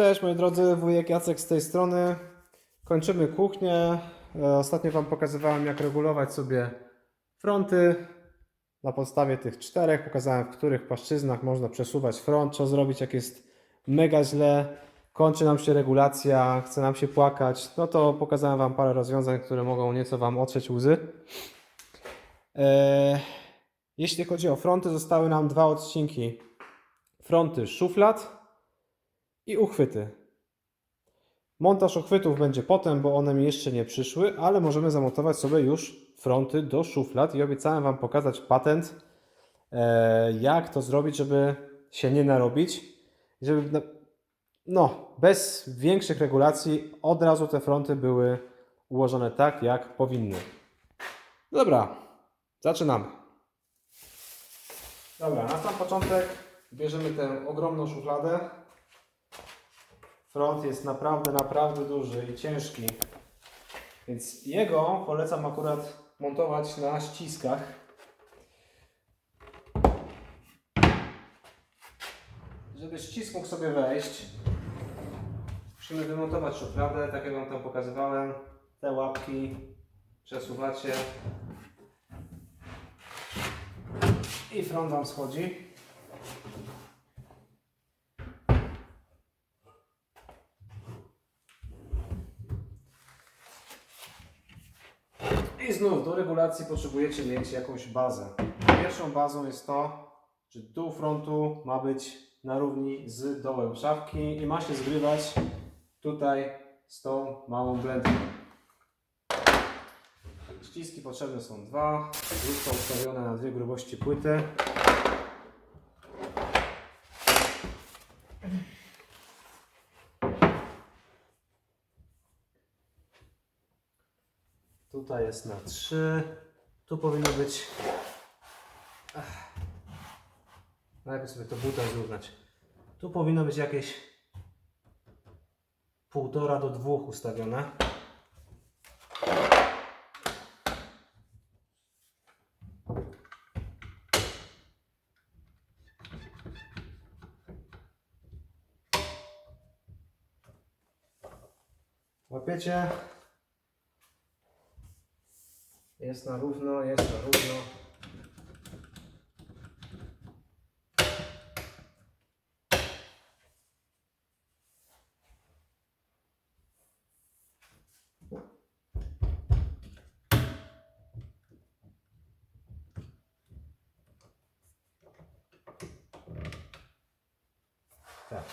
Cześć moi drodzy, wujek Jacek z tej strony. Kończymy kuchnię. E, Ostatnio Wam pokazywałem jak regulować sobie fronty. Na podstawie tych czterech pokazałem w których płaszczyznach można przesuwać front, co zrobić jak jest mega źle, kończy nam się regulacja, chce nam się płakać. No to pokazałem Wam parę rozwiązań, które mogą nieco Wam otrzeć łzy. E, Jeśli chodzi o fronty, zostały nam dwa odcinki. Fronty szuflad i uchwyty. Montaż uchwytów będzie potem, bo one mi jeszcze nie przyszły, ale możemy zamontować sobie już fronty do szuflad i obiecałem Wam pokazać patent, e, jak to zrobić, żeby się nie narobić, żeby no, bez większych regulacji od razu te fronty były ułożone tak, jak powinny. Dobra, zaczynamy. Dobra, na sam początek bierzemy tę ogromną szufladę. Front jest naprawdę, naprawdę duży i ciężki. Więc jego polecam akurat montować na ściskach. Żeby ścisk mógł sobie wejść, musimy wymontować szufladę, tak jak Wam tam pokazywałem. Te łapki przesuwacie i front Wam schodzi. I znów do regulacji potrzebujecie mieć jakąś bazę. Pierwszą bazą jest to, że dół frontu ma być na równi z dołem szafki i ma się zgrywać tutaj z tą małą blendką. Ściski potrzebne są dwa. Został ustawione na dwie grubości płyty. Tutaj jest na 3. Tu powinno być. Ach. Najpierw sobie to butem zrównać. Tu powinno być jakieś półtora do dwóch ustawione. Łapiecie? Jest na równo, jest na równo. Tak.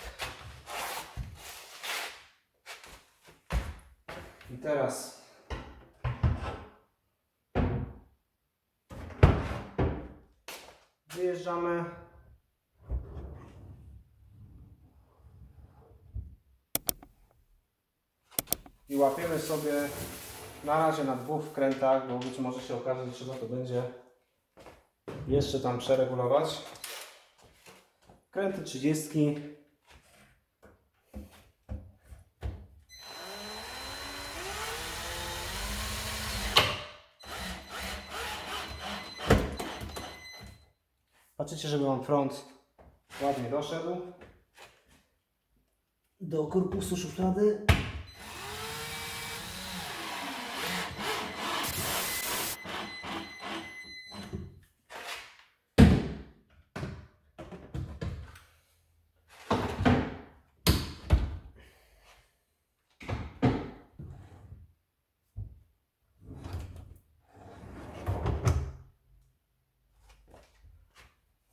I teraz wyjeżdżamy. I łapiemy sobie na razie na dwóch wkrętach, bo być może się okaże, że trzeba to będzie jeszcze tam przeregulować. Wkręty 30. Patrzycie, żeby Wam front ładnie doszedł do korpusu szuflady.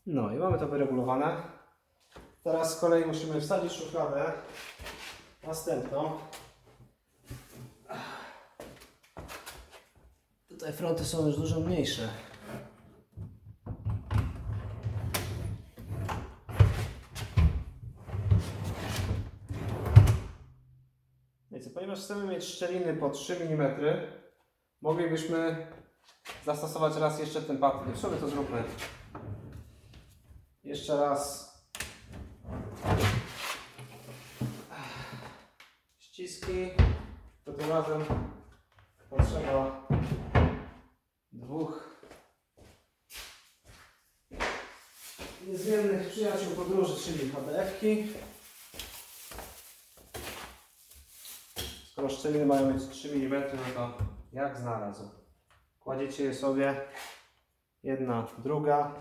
No i mamy to wyregulowane. Teraz z kolei musimy wsadzić szufladę następną. Tutaj fronty są już dużo mniejsze. Wiecie, ponieważ chcemy mieć szczeliny po 3 mm, moglibyśmy zastosować raz jeszcze ten patyk. W to zróbmy. Jeszcze raz. Ściski. To tym razem potrzeba dwóch niezmiennych przyjaciół podróży, czyli HDF-ki. skoro szczeliny mają mieć 3 mm, no to jak znalazł. Kładziecie je sobie, jedna, druga,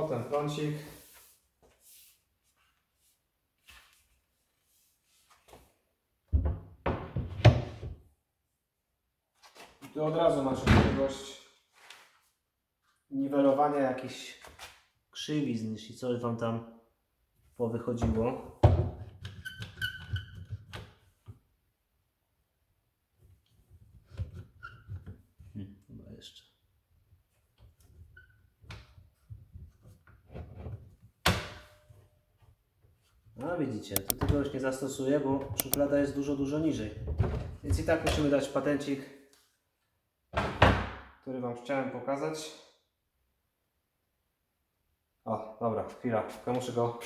potem prącik. I tu od razu masz możliwość niwelowania jakichś krzywizn, jeśli coś Wam tam powychodziło. Tu tego już nie zastosuję, bo szuflada jest dużo, dużo niżej. Więc i tak musimy dać patencik, który Wam chciałem pokazać. O, dobra, chwila, tylko muszę go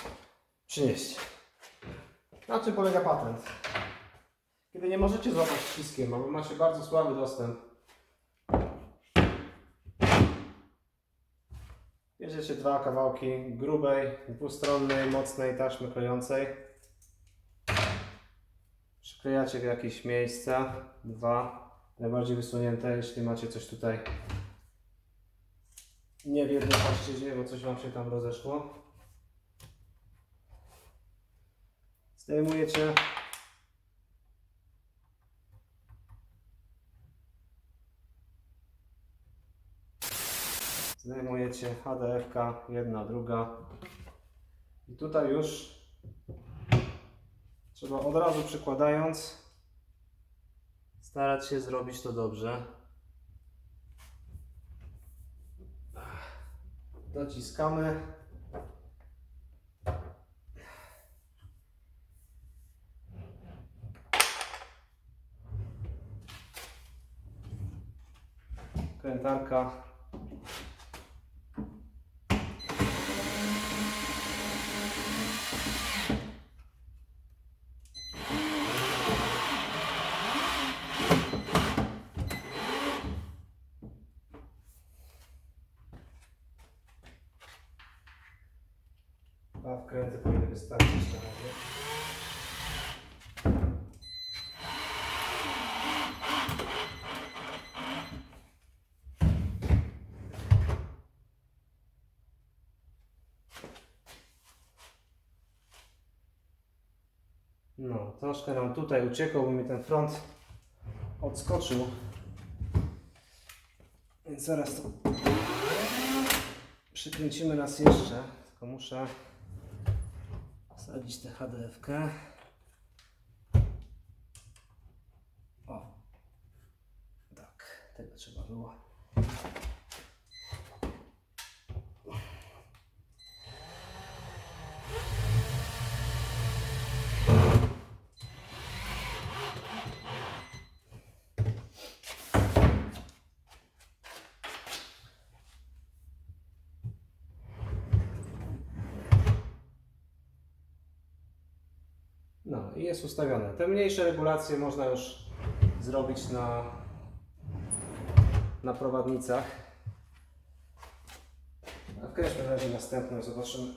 przynieść. Na czym polega patent? Kiedy nie możecie złapać ściskiem, albo macie bardzo słaby dostęp, bierzecie dwa kawałki grubej, dwustronnej, mocnej taśmy klejącej. Przyklejacie w jakieś miejsca, dwa, najbardziej wysunięte, jeśli macie coś tutaj nie w jednym płaszczyźnie, bo coś Wam się tam rozeszło. Zdejmujecie. Zdejmujecie HDF, jedna, druga. I tutaj już trzeba od razu przykładając starać się zrobić to dobrze. Dociskamy. Krętarka. Dwa wkręty powinny wystarczyć na razie. No, troszkę nam tutaj uciekał, bo mi ten front odskoczył. Więc zaraz to przykręcimy raz jeszcze. Tylko muszę wsadzić tę HDF-kę. O. Tak, tego trzeba było. Jest ustawione. Te mniejsze regulacje można już zrobić na, na prowadnicach. A wkreślmy razie następną, zobaczymy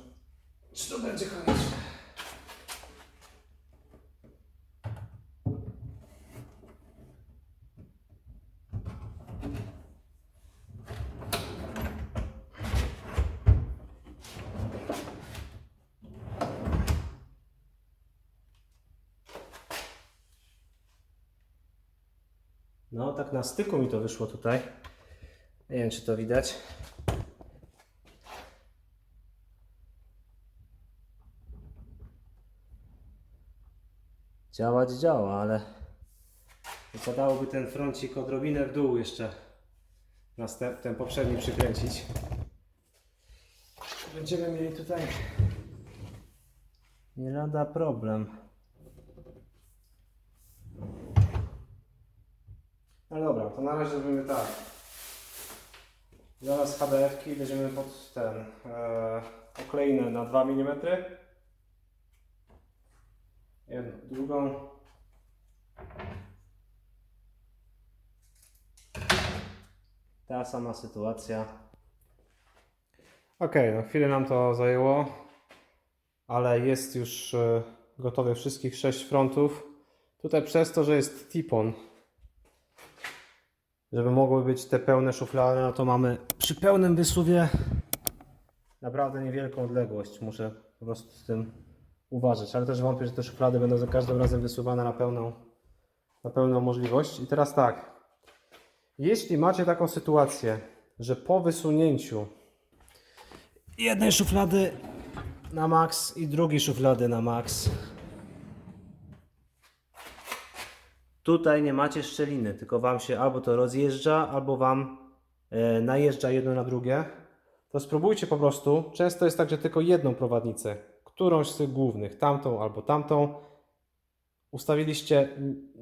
czy to będzie konieczne. No, tak na styku mi to wyszło tutaj. Nie wiem, czy to widać. Działać działa, ale wypadałoby ten froncik odrobinę w dół jeszcze. Następ, ten poprzedni przykręcić. Będziemy mieli tutaj nie lada problem. No dobra, to na razie zrobimy tak. Zaraz HDF-ki weźmiemy pod ten e, okleinę na 2 mm. Jedną, drugą. Ta sama sytuacja. Ok, no chwilę nam to zajęło, ale jest już e, gotowe wszystkich 6 frontów. Tutaj przez to, że jest tipon, żeby mogły być te pełne szuflady, no to mamy przy pełnym wysuwie naprawdę niewielką odległość. Muszę po prostu z tym uważać, ale też wątpię, że te szuflady będą za każdym razem wysuwane na pełną, na pełną możliwość. I teraz tak, jeśli macie taką sytuację, że po wysunięciu jednej szuflady na max i drugiej szuflady na max, tutaj nie macie szczeliny, tylko Wam się albo to rozjeżdża, albo Wam e, najeżdża jedno na drugie, to spróbujcie po prostu. Często jest tak, że tylko jedną prowadnicę, którąś z tych głównych, tamtą albo tamtą, ustawiliście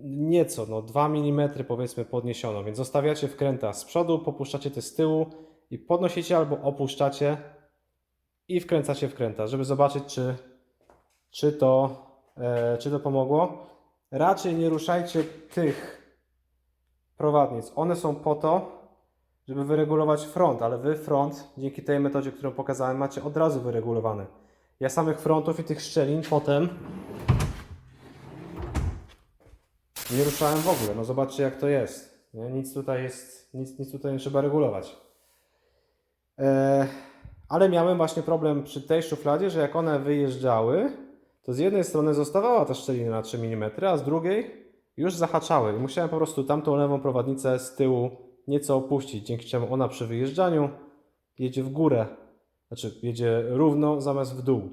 nieco, no 2 mm powiedzmy podniesiono, więc zostawiacie wkręta z przodu, popuszczacie te z tyłu i podnosicie albo opuszczacie i wkręcacie wkręta, żeby zobaczyć, czy, czy, to, e, czy to pomogło. Raczej nie ruszajcie tych prowadnic. One są po to, żeby wyregulować front, ale wy front, dzięki tej metodzie, którą pokazałem, macie od razu wyregulowany. Ja samych frontów i tych szczelin potem nie ruszałem w ogóle. No zobaczcie jak to jest. Nie? Nic tutaj jest, nic, nic tutaj nie trzeba regulować. E, ale miałem właśnie problem przy tej szufladzie, że jak one wyjeżdżały, to z jednej strony zostawała ta szczelina na 3 mm, a z drugiej już zahaczały. I musiałem po prostu tamtą lewą prowadnicę z tyłu nieco opuścić, dzięki czemu ona przy wyjeżdżaniu jedzie w górę. Znaczy jedzie równo zamiast w dół.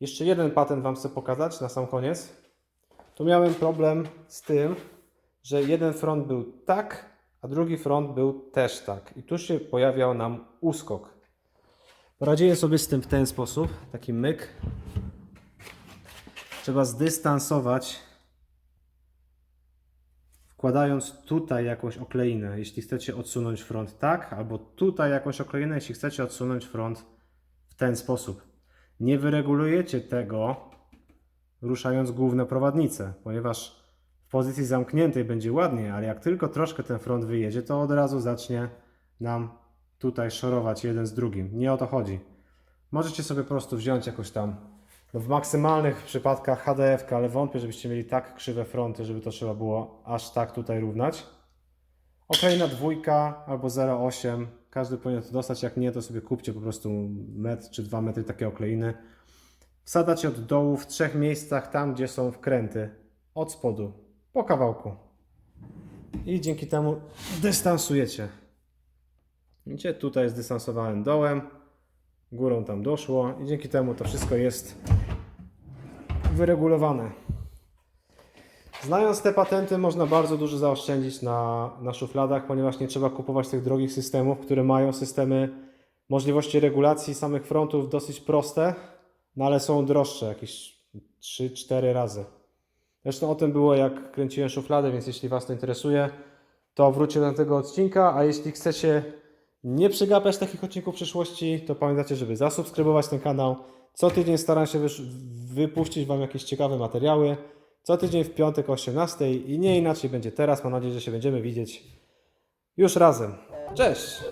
Jeszcze jeden patent Wam chcę pokazać na sam koniec. Tu miałem problem z tym, że jeden front był tak, a drugi front był też tak. I tu się pojawiał nam uskok. Poradziłem sobie z tym w ten sposób, taki myk. Trzeba zdystansować, wkładając tutaj jakąś okleinę, jeśli chcecie odsunąć front tak, albo tutaj jakąś okleinę, jeśli chcecie odsunąć front w ten sposób. Nie wyregulujecie tego ruszając główne prowadnice, ponieważ w pozycji zamkniętej będzie ładnie, ale jak tylko troszkę ten front wyjedzie, to od razu zacznie nam tutaj szorować jeden z drugim. Nie o to chodzi. Możecie sobie po prostu wziąć jakoś tam w maksymalnych przypadkach HDF, ale wątpię, żebyście mieli tak krzywe fronty, żeby to trzeba było aż tak tutaj równać. Oklejna dwójka albo 0,8. Każdy powinien to dostać. Jak nie, to sobie kupcie po prostu metr czy dwa metry takie okleiny. Wsadzacie od dołu w trzech miejscach, tam gdzie są wkręty. Od spodu, po kawałku. I dzięki temu dystansujecie. Widzicie, tutaj zdystansowałem dołem, górą tam doszło i dzięki temu to wszystko jest wyregulowane. Znając te patenty, można bardzo dużo zaoszczędzić na, na szufladach, ponieważ nie trzeba kupować tych drogich systemów, które mają systemy możliwości regulacji samych frontów dosyć proste, no ale są droższe, jakieś 3-4 razy. Zresztą o tym było, jak kręciłem szufladę, więc jeśli Was to interesuje, to wróćcie do tego odcinka, a jeśli chcecie nie przegapiać takich odcinków w przyszłości, to pamiętajcie, żeby zasubskrybować ten kanał. Co tydzień staram się wypuścić Wam jakieś ciekawe materiały. Co tydzień w piątek o 18 i nie inaczej będzie teraz. Mam nadzieję, że się będziemy widzieć już razem. Cześć!